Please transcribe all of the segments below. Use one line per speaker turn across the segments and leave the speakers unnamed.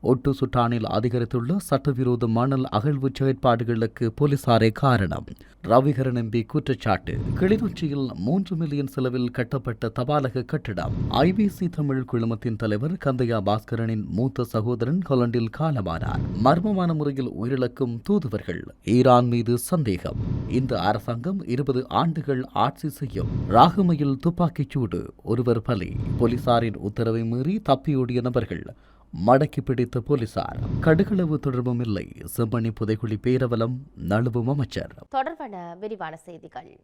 ஒட்டு சுட்டானில் அதிகரித்துள்ள சட்டவிரோத மணல் அகழ்வு செயற்பாடுகளுக்கு போலீசாரே காரணம். ரவிகரன் எம்பி குற்றச்சாட்டு. கிளிநொச்சியில் மூன்று மில்லியன் செலவில் கட்டப்பட்ட தபாலக கட்டிடம். ஐபிசி தமிழ் குழுமத்தின் தலைவர் கந்தையா பாஸ்கரனின் மூத்த சகோதரன் கொலண்டில் காலமானார். மர்மமான முறையில் உயிரிழக்கும் தூதுவர்கள். ஈரான் மீது சந்தேகம். இந்த அரசாங்கம் இருபது ஆண்டுகள் ஆட்சி செய்யும். ராகுமையில் துப்பாக்கிச் சூடு. ஒருவர் பலி. போலீசாரின் உத்தரவை மீறி தப்பியோடிய நபர்கள். மடக்கி பிடித்த போலீசார். கடுகளவு தொடர்பும் இல்லை. செம்மணி புதைக்குழி பேரவலம் நழுவும் அமைச்சர்.
தொடர்பான விரிவான செய்திகள்.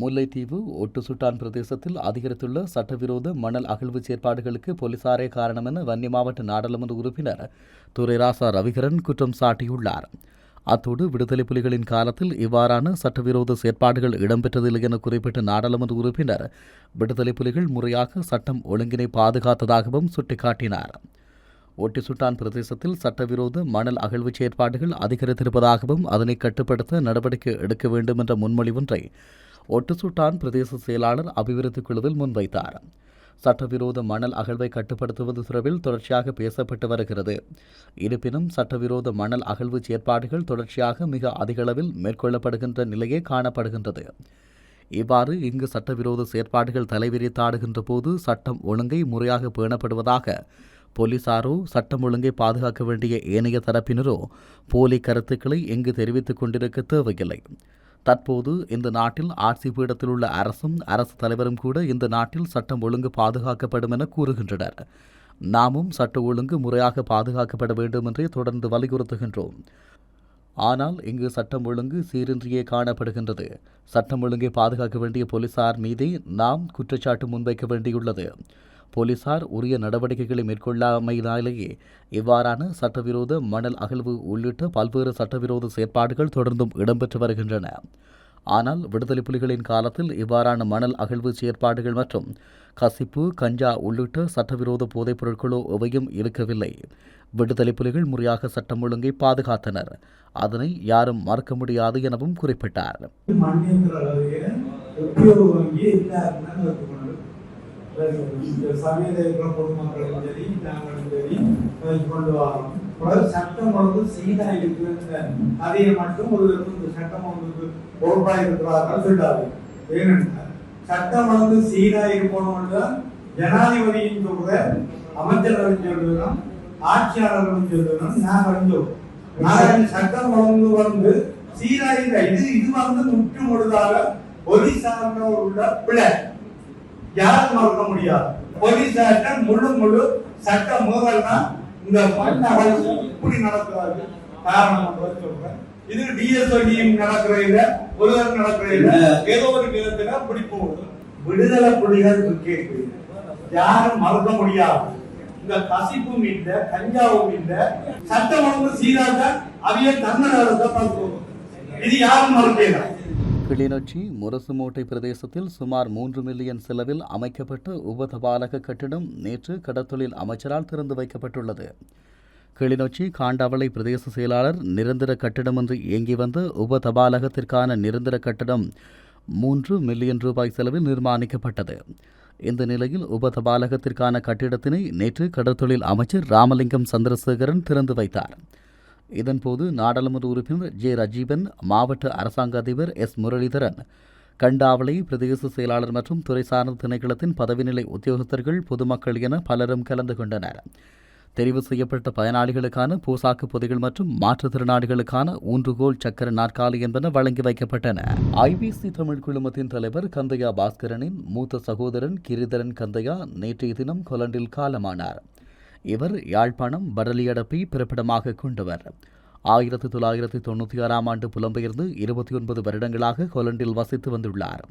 முல்லைத்தீவு ஒட்டுசுட்டான் பிரதேசத்தில் அதிகரித்துள்ள சட்டவிரோத மணல் அகழ்வு செயற்பாடுகளுக்கு போலீசாரே காரணம் என வன்னி மாவட்ட நாடாளுமன்ற உறுப்பினர் துரைராசா ரவிகரன் குற்றம் சாட்டியுள்ளார். அத்தோடு விடுதலை புலிகளின் காலத்தில் இவ்வாறான சட்டவிரோத செயற்பாடுகள் இடம்பெற்றதில்லை என குறிப்பிட்ட நாடாளுமன்ற உறுப்பினர் விடுதலை புலிகள் முறையாக சட்டம் ஒழுங்கினை பாதுகாத்ததாகவும் சுட்டிக்காட்டினார். ஒட்டிசுட்டான் பிரதேசத்தில் சட்டவிரோத மணல் அகழ்வு செயற்பாடுகள் அதிகரித்திருப்பதாகவும் அதனை கட்டுப்படுத்த நடவடிக்கை எடுக்க வேண்டும் என்ற முன்மொழிவொன்றை ஒட்டுசுட்டான் பிரதேச செயலாளர் அபிவிருத்தி குழுவில் முன்வைத்தார். சட்டவிரோத மணல் அகழ்வை கட்டுப்படுத்துவது தொடர்பில் தொடர்ச்சியாக பேசப்பட்டு வருகிறது. இருப்பினும் சட்டவிரோத மணல் அகழ்வு செயற்பாடுகள் தொடர்ச்சியாக மிக அதிகளவில் மேற்கொள்ளப்படுகின்ற நிலையே காணப்படுகின்றது. இவ்வாறு இங்கு சட்டவிரோத செயற்பாடுகள் தலைவிரித்தாடுகின்ற போது சட்டம் ஒழுங்கை முறையாக பேணப்படுவதாக போலீசாரோ சட்டம் ஒழுங்கை பாதுகாக்க வேண்டிய ஏனைய தரப்பினரோ போலி கருத்துக்களை இங்கு தெரிவித்துக் கொண்டிருக்க தேவையில்லை. தற்போது இந்த நாட்டில் ஆட்சி பீடத்தில் உள்ள அரசும் அரசு தலைவரும் கூட இந்த நாட்டில் சட்டம் ஒழுங்கு பாதுகாக்கப்படும் என கூறுகின்றனர். நாமும் சட்ட ஒழுங்கு முறையாக பாதுகாக்கப்பட வேண்டும் என்றே தொடர்ந்து வலியுறுத்துகின்றோம். ஆனால் இங்கு சட்டம் ஒழுங்கு சீரின்றியே காணப்படுகின்றது. சட்டம் ஒழுங்கை பாதுகாக்க வேண்டிய போலீசார் மீதே நாம் குற்றச்சாட்டு முன்வைக்க வேண்டியுள்ளது. போலீசார் உரிய நடவடிக்கைகளை மேற்கொள்ளாமையினாலேயே இவ்வாறான சட்டவிரோத மணல் அகழ்வு உள்ளிட்ட பல்வேறு சட்டவிரோத செயற்பாடுகள் தொடர்ந்தும் இடம்பெற்று வருகின்றன. ஆனால் விடுதலை புலிகளின் காலத்தில் இவ்வாறான மணல் அகழ்வு செயற்பாடுகள் மற்றும் கசிப்பு கஞ்சா உள்ளிட்ட சட்டவிரோத போதைப் பொருட்களோ எவையும் இருக்கவில்லை. விடுதலை புலிகள் முறையாக சட்டம் ஒழுங்கை பாதுகாத்தனர். அதனை யாரும் மறக்க முடியாது எனவும் குறிப்பிட்டார்.
இருக்கிற பொதுமக்களும் சரி நாங்களும் சரி கொண்டு வரோம். அதாவது சட்டம் ஒழுங்கு சீதா இருக்குன்ற அதையை மட்டும் ஒருவருக்கு இந்த சட்டம் ஒழுங்கு பொறுப்பாக இருக்கிறார்கள். சொல்லாது ஏனென்றால் சட்டம் ஒழுங்கு சீதா இருக்கணும் ஜனாதிபதியும் சொல்ற அமைச்சர்களும் சொல்லணும் ஆட்சியாளர்களும் சொல்லணும் நாங்களும் சொல்றோம் நாங்கள் சட்டம் ஒழுங்கு வந்து சீராக இது இது வந்து முற்று முழுதாக ஒலி ஒரிசாரில் உள்ள பிள்ளை யாரும் மறக்க முடியாது. ஒரிசாட்ட முழு முழு சட்ட முதல்னா இந்த மண் அகழ்ச்சி இப்படி நடக்கிறாரு காரணம் சொல்றேன். இது டிஎஸ்ஓடியும் நடக்கிற இல்ல ஒருவர் நடக்கிற இல்ல. ஏதோ ஒரு விதத்துல பிடிப்பு உண்டு. விடுதலை புலிகள் கேட்கு யாரும் மறக்க முடியாது. இந்த கசிப்பும் இல்ல கஞ்சாவும் இல்ல. சட்டம் ஒழுங்கு சீராக அவைய தன்னடத்தை பார்த்துக்கோங்க இது யாரும் மறக்கல
கிளிநொச்சி முரசுமோட்டை பிரதேசத்தில் சுமார் மூன்று மில்லியன் செலவில் அமைக்கப்பட்ட உபதபாலக கட்டிடம் நேற்று கடத்தொழில் அமைச்சரால் திறந்து வைக்கப்பட்டுள்ளது. கிளிநொச்சி காண்டாவளை பிரதேச செயலாளர் நிரந்தர கட்டிடமொன்று இயங்கி வந்த உபதபாலகத்திற்கான நிரந்தர கட்டடம் மூன்று மில்லியன் ரூபாய் செலவில் நிர்மாணிக்கப்பட்டது. இந்த நிலையில் உபதபாலகத்திற்கான கட்டிடத்தினை நேற்று கடற்தொழில் அமைச்சர் ராமலிங்கம் சந்திரசேகரன் திறந்து வைத்தார். இதன்போது நாடாளுமன்ற உறுப்பினர் ஜே ரஜீவன் மாவட்ட அரசாங்க அதிபர் எஸ் முரளிதரன் கண்டாவளை பிரதேச செயலாளர் மற்றும் துறை சார்ந்த திணைக்களத்தின் பதவிநிலை உத்தியோகஸ்தர்கள் பொதுமக்கள் என பலரும் கலந்து கொண்டனர். தெரிவு செய்யப்பட்ட பயனாளிகளுக்கான போசாக்கு பொதிகள் மற்றும் மாற்றுத்திறனாளிகளுக்கான ஊன்றுகோல் சக்கர நாற்காலி என்பன வழங்கி வைக்கப்பட்டன. ஐபிசி தமிழ் குழுமத்தின் தலைவர் கந்தையா பாஸ்கரனின் மூத்த சகோதரன் கிரிதரன் கந்தையா நேற்றைய தினம் கொலண்டில் காலமானார். இவர் யாழ்ப்பாணம் படலியடப்பை பிறப்பிடமாக கொண்டவர். ஆயிரத்தி தொள்ளாயிரத்தி தொண்ணூற்றி ஆறாம் ஆண்டு புலம்பெயர்ந்து இருபத்தி ஒன்பது வருடங்களாக ஹொலண்டில் வசித்து வந்துள்ளார்.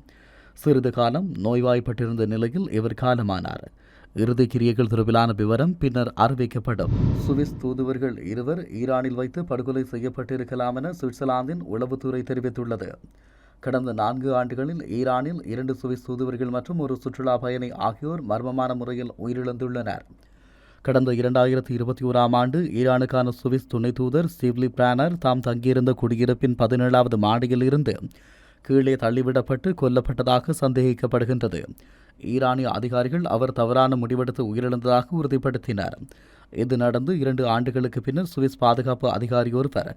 சிறிது காலம் நோய்வாய்ப்பட்டிருந்த நிலையில் இவர் காலமானார். இறுதி கிரியைகள் தொடர்பிலான விவரம் பின்னர் அறிவிக்கப்படும். சுவிஸ் தூதுவர்கள் இருவர் ஈரானில் வைத்து படுகொலை செய்யப்பட்டிருக்கலாம் என சுவிட்சர்லாந்தின் உளவுத்துறை தெரிவித்துள்ளது. கடந்த நான்கு ஆண்டுகளில் ஈரானில் இரண்டு சுவிஸ் தூதுவர்கள் மற்றும் ஒரு சுற்றுலா பயணி ஆகியோர் மர்மமான முறையில் உயிரிழந்துள்ளனர். கடந்த இரண்டாயிரத்தி இருபத்தி ஓராம் ஆண்டு ஈரானுக்கான சுவிஸ் துணை தூதர் ஸ்டீவ்லி பிரானர் தாம் தங்கியிருந்த குடியிருப்பின் பதினேழாவது மாடியில் இருந்து கீழே தள்ளிவிடப்பட்டு கொல்லப்பட்டதாக சந்தேகிக்கப்படுகின்றது. ஈரானிய அதிகாரிகள் அவர் தவறான முடிவெடுத்து உயிரிழந்ததாக உறுதிப்படுத்தினர். இது நடந்து இரண்டு ஆண்டுகளுக்கு பின்னர் சுவிஸ் பாதுகாப்பு அதிகாரி ஒருவர்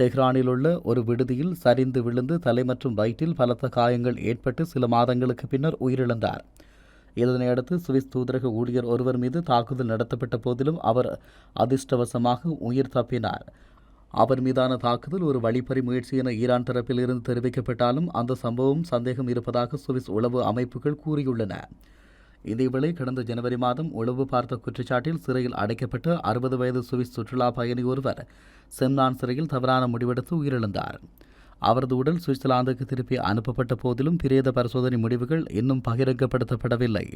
தெஹ்ரானில் உள்ள ஒரு விடுதியில் சரிந்து விழுந்து தலை மற்றும் வயிற்றில் பலத்த காயங்கள் ஏற்பட்டு சில மாதங்களுக்கு பின்னர் உயிரிழந்தார். இதனையடுத்து சுவிஸ் தூதரக ஊழியர் ஒருவர் மீது தாக்குதல் நடத்தப்பட்ட போதிலும் அவர் அதிர்ஷ்டவசமாக உயிர் தப்பினார். அவர் மீதான தாக்குதல் ஒரு வழிப்பறி முயற்சி என ஈரான் தரப்பில் இருந்து தெரிவிக்கப்பட்டாலும் அந்த சம்பவம் சந்தேகம் இருப்பதாக சுவிஸ் உளவு அமைப்புகள் கூறியுள்ளன. இதேவேளை கடந்த ஜனவரி மாதம் உளவு பார்த்த குற்றச்சாட்டில் சிறையில் அடைக்கப்பட்ட அறுபது வயது சுவிஸ் சுற்றுலா பயணி ஒருவர் செம்னான் சிறையில் தவறான முடிவெடுத்து உயிரிழந்தார். அவரது உடல் சுவிட்சர்லாந்துக்கு திருப்பி அனுப்பப்பட்ட போதிலும் பிரேத பரிசோதனை முடிவுகள் இன்னும் பகிரங்கப்படுத்தப்படவில்லை.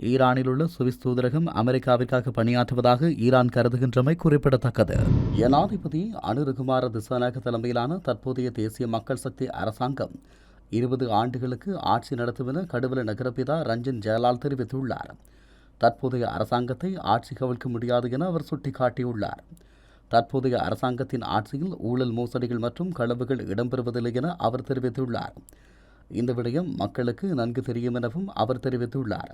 ஈரானில் உள்ள சுவிஸ் தூதரகம் அமெரிக்காவிற்காக பணியாற்றுவதாக ஈரான் கருதுகின்றமை குறிப்பிடத்தக்கது. ஜனாதிபதி அனுருகுமார திசாநாயக தலைமையிலான தற்போதைய தேசிய மக்கள் சக்தி அரசாங்கம் இருபது ஆண்டுகளுக்கு ஆட்சி நடத்தும் என கடுவல நகரபிதா ரஞ்சன் ஜெயலால் தெரிவித்துள்ளார். தற்போதைய அரசாங்கத்தை ஆட்சி கவிழ்க்க முடியாது என அவர் சுட்டிக்காட்டியுள்ளார். தற்போதைய அரசாங்கத்தின் ஆட்சியில் ஊழல் மோசடிகள் மற்றும் களவுகள் இடம்பெறுவதில்லை என அவர் தெரிவித்துள்ளார். இந்த விடயம் மக்களுக்கு நன்கு தெரியும் எனவும் அவர் தெரிவித்துள்ளார்.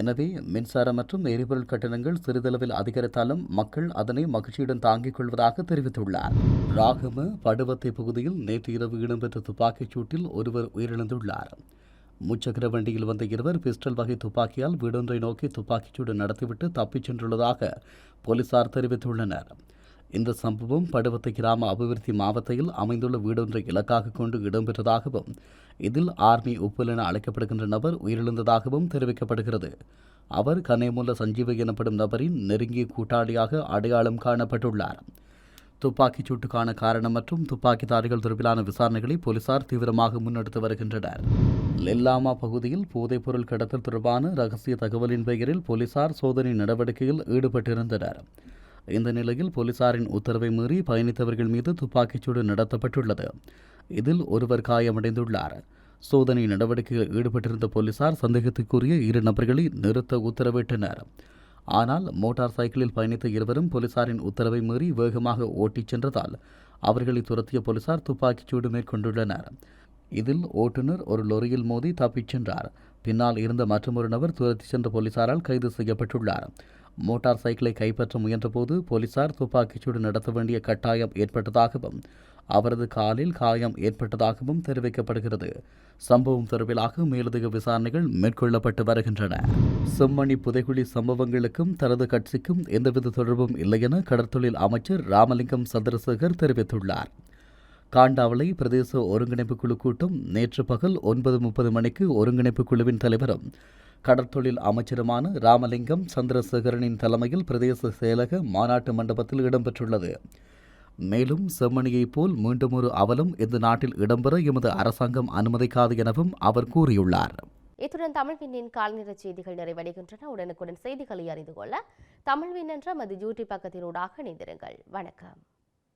எனவே மின்சார மற்றும் எரிபொருள் கட்டணங்கள் சிறிதளவில் அதிகரித்தாலும் மக்கள் அதனை மகிழ்ச்சியுடன் தாங்கிக் கொள்வதாக தெரிவித்துள்ளார். ராகம படுவத்தை பகுதியில் நேற்று இரவு இடம்பெற்ற துப்பாக்கிச் சூட்டில் ஒருவர் உயிரிழந்துள்ளார். முச்சக்கர வண்டியில் வந்த இருவர் பிஸ்டல் வகை துப்பாக்கியால் வீடொன்றை நோக்கி துப்பாக்கிச்சூடு நடத்திவிட்டு தப்பிச் சென்றுள்ளதாக போலீசார் தெரிவித்துள்ளனர். இந்த சம்பவம் படுவத்தை கிராம அபிவிருத்தி மாவட்டத்தில் அமைந்துள்ள வீடொன்றை இலக்காக கொண்டு இடம்பெற்றதாகவும் இதில் ஆர்மி உப்புல் என அழைக்கப்படுகின்ற நபர் உயிரிழந்ததாகவும் தெரிவிக்கப்படுகிறது. அவர் கனேமுல்ல சஞ்சீவ எனப்படும் நபரின் நெருங்கிய கூட்டாளியாக அடையாளம் காணப்பட்டுள்ளார். துப்பாக்கிச் சூட்டுக்கான காரணம் மற்றும் துப்பாக்கிதாரிகள் தொடர்பிலான விசாரணைகளை போலீசார் தீவிரமாக முன்னெடுத்து வருகின்றனர். லெல்லாமா பகுதியில் போதைப்பொருள் கடத்தல் தொடர்பான ரகசிய தகவலின் பெயரில் போலீசார் சோதனை நடவடிக்கையில் ஈடுபட்டிருந்தனர். இந்த நிலையில் போலீசாரின் உத்தரவை மீறி பயணித்தவர்கள் மீது துப்பாக்கிச்சூடு நடத்தப்பட்டுள்ளது. இதில் ஒருவர் காயமடைந்துள்ளார். சோதனை நடவடிக்கையில் ஈடுபட்டிருந்த போலீசார் சந்தேகத்துக்குரிய இரு நபர்களை நிறுத்த உத்தரவிட்டனர். ஆனால் மோட்டார் சைக்கிளில் பயணித்த இருவரும் போலீசாரின் உத்தரவை மீறி வேகமாக ஓட்டிச் சென்றதால் அவர்களை துரத்திய போலீசார் துப்பாக்கிச்சூடு மேற்கொண்டுள்ளனர். இதில் ஓட்டுநர் ஒரு லொரியில் மோதி தப்பிச் சென்றார். பின்னால் இருந்த மற்றொரு நபர் துரத்திச் சென்ற போலீசாரால் கைது செய்யப்பட்டுள்ளார். மோட்டார் சைக்கிளை கைப்பற்ற முயன்றபோது போலீசார் துப்பாக்கிச்சூடு நடத்த வேண்டிய கட்டாயம் ஏற்பட்டதாகவும் அவரது காலில் காயம் ஏற்பட்டதாகவும் தெரிவிக்கப்படுகிறது. சம்பவம் தொடர்பிலாக மேலதிக விசாரணைகள் மேற்கொள்ளப்பட்டு வருகின்றன. செம்மணி புதைகுழி சம்பவங்களுக்கும் தனது கட்சிக்கும் எந்தவித தொடர்பும் இல்லை என கடற்தொழில் அமைச்சர் ராமலிங்கம் சந்திரசேகர் தெரிவித்துள்ளார். காண்டாவளை பிரதேச ஒருங்கிணைப்பு குழு கூட்டம் நேற்று பகல் ஒன்பது முப்பது மணிக்கு ஒருங்கிணைப்பு குழுவின் தலைவரும் கடற்தொழில் அமைச்சருமான ராமலிங்கம் சந்திரசேகரனின் தலைமையில் பிரதேச செயலக மாநாட்டு மண்டபத்தில் இடம்பெற்றுள்ளது. மேலும் செம்மணியைப் போல் மீண்டும் ஒரு அவலம் இந்த நாட்டில் இடம்பெற எமது அரசாங்கம் அனுமதிக்காது எனவும் அவர் கூறியுள்ளார்.
இத்துடன் தமிழ் கால்நிற செய்திகள் நிறைவடைகின்றன. உடனுக்குடன் செய்திகளை அறிந்து கொள்ள தமிழ்வின் என்ற மது யூடியூப் பக்கத்தினூடாக இணைந்திருங்கள். வணக்கம்.